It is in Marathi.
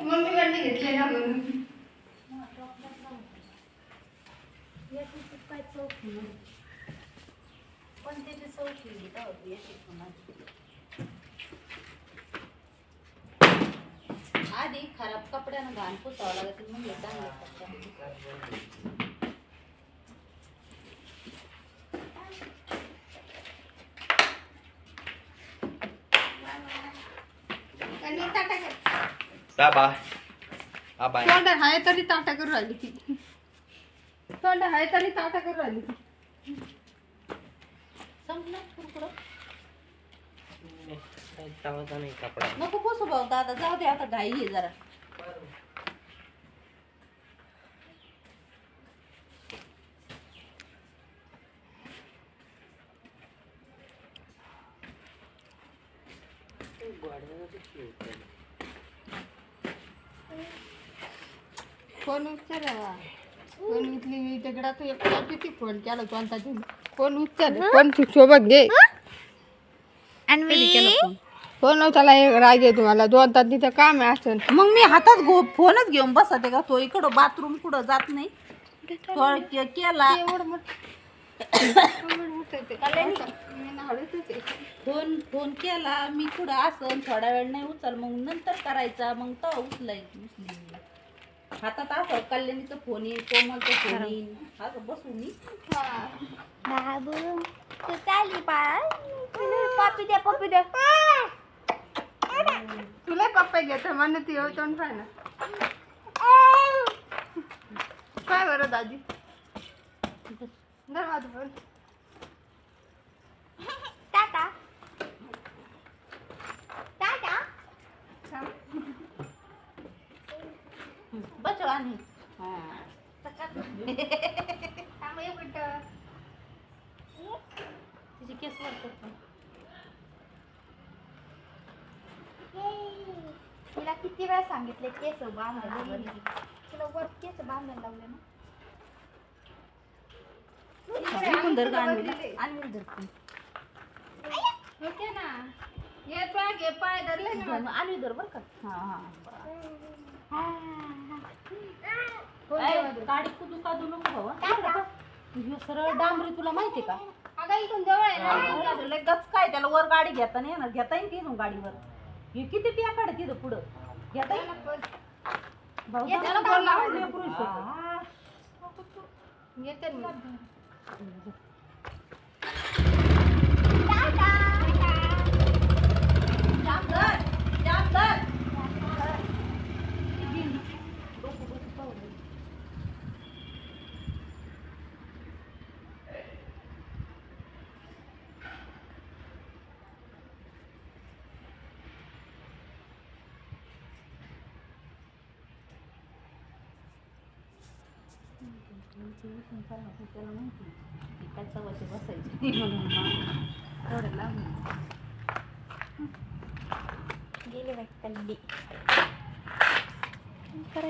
मम्मीकडनं घेतले ना म्हणून आधी खराब कपड्यानं घाण पुसावं लागत म्हणजे चांगले तोंड हाय तरी ताटा करू राहिली ती. तोंड हाय तरी ताटा करू राहिली ती. संपलं कुरकुरं चांगला नाही कपडा. नको पुसू भाऊ दादा जाऊ दे आता घाई आहे जरा. फोन उचल. फोन उचली मी तिकडा तू एकटा किती फोन केला तू आता फोन उचल. फोन तू सोबत घे. फोन? उचला राग आहे तुम्हाला. दोन तास तिथं काम आहे असं मग मी हातात गो फोनच घेऊन बसते का? तो इकडं बाथरूम कुठं जात नाही. के- केला. एवढं मोठं आहे आहे. फोन फोन केला मी कुठं असं थोडा वेळ नाही उचल मग नंतर करायचा मग तो उचलाय. उचली हातात असं कल्याणीचा फोन येईल कोमलचा फोन येईल. असं बसू मी बाबू तू चालली पाय पप्पी द्या पप्पी द्या तुला पप्पा घेत म्हणून ती हो तोंड पाय ना. काय बरं दादी. धर माझं बस आणि थांब एक मिनिटं. तिची केस वाटत तिला किती वेळा सांगितले केस बांधायला तिला वर केस बांधायला लावले ना. धर गाणं आणि धर फोन. होते ना. ये पाय घे पाय धरले ना. आणि धर बरं का. हा हा. फोन काय, ठेवा तू. गाडी कुदू का दू नको भावा ह्यो सरळ डांबरी तुला माहिती का? अगं इथून जवळ आहे ना? लगेच काय त्याला वर गाडी घेता नाही येणार. घेता येईल तिथून गाडीवर? हे किती टिया काढ तिथं पुढं? घेता येईल? भाऊ येते त्याला ना फोन फोन लावून लावायला. लेकरू इथं. हा. येते ना मी. जाम धर, जाम धर. त्याला माहिती ती काय सवयची बसायची म्हणून मग एवढं लांब गेली बाई तल्ली